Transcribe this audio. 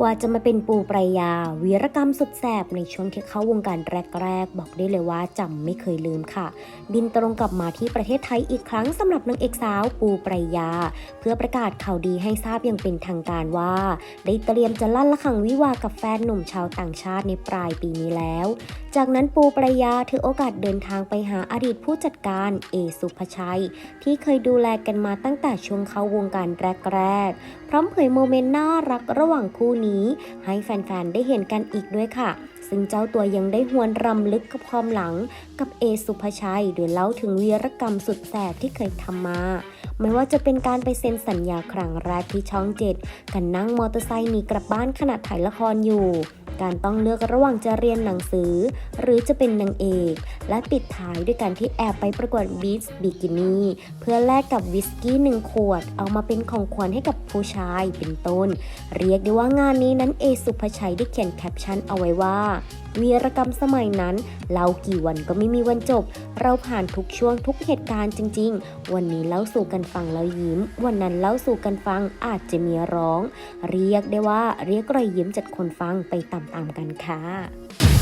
กว่าจะมาเป็นปูปรายา วีรกรรมสุดแสบในช่วงที่เข้าวงการแรกๆ บอกได้เลยว่าจำไม่เคยลืมค่ะ บินตรงกลับมาที่ประเทศไทยอีกครั้งสำหรับนางเอกสาวปูปรายา เพื่อประกาศข่าวดีให้ทราบอย่างเป็นทางการว่า ได้เตรียมจะลั่นละคังวิวากับแฟนหนุ่มชาวต่างชาติในปลายปีนี้แล้ว จากนั้นปูปรายาถือโอกาสเดินทางไปหาอดีตผู้จัดการเอสุภชัย ที่เคยดูแลกันมาตั้งแต่ช่วงเข้าวงการแรกๆพร้อมเผยโมเมนต์น่ารักระหว่างคู่นี้นี้ ให้แฟนๆ ได้เห็นกันอีกด้วยค่ะ ซึ่งเจ้าตัวยังได้หวนรำลึกกับความหลังกับเอสุภชัย โดยเล่าถึงวีรกรรมสุดแสบที่เคยทำมาไม่ว่าจะเป็นการไปเซ็นสัญญาครั้งแรกที่ช่องเจ็ดกันนั่งมอเตอร์ไซค์หนีกลับบ้านขณะถ่ายละครอยู่ การต้องเลือกระหว่างจะเรียนหนังสือ หรือจะเป็นนางเอก และปิดท้ายด้วยการที่แอบไปประกวดบีชบิกินี่เพื่อแลกกับวิสกี้หนึ่งขวด เอามาเป็นของขวัญให้กับผู้ชายเป็นต้น เรียกได้ว่างานนี้นั้นเอสุภชัยได้เขียนแคปชั่นเอาไว้ว่า วีรกรรมสมัยนั้น เรากี่วันก็ไม่มีวันจบ เราผ่านทุกช่วงทุกเหตุการณ์จริง ๆ วันนี้เล่าสู่กันฟังแล้วยิ้ม วันนั้นเล่าสู่กันฟังอาจจะมีร้อง เรียกได้ว่าเรียกรอยยิ้มจากคนฟังไปตามๆกันค่ะ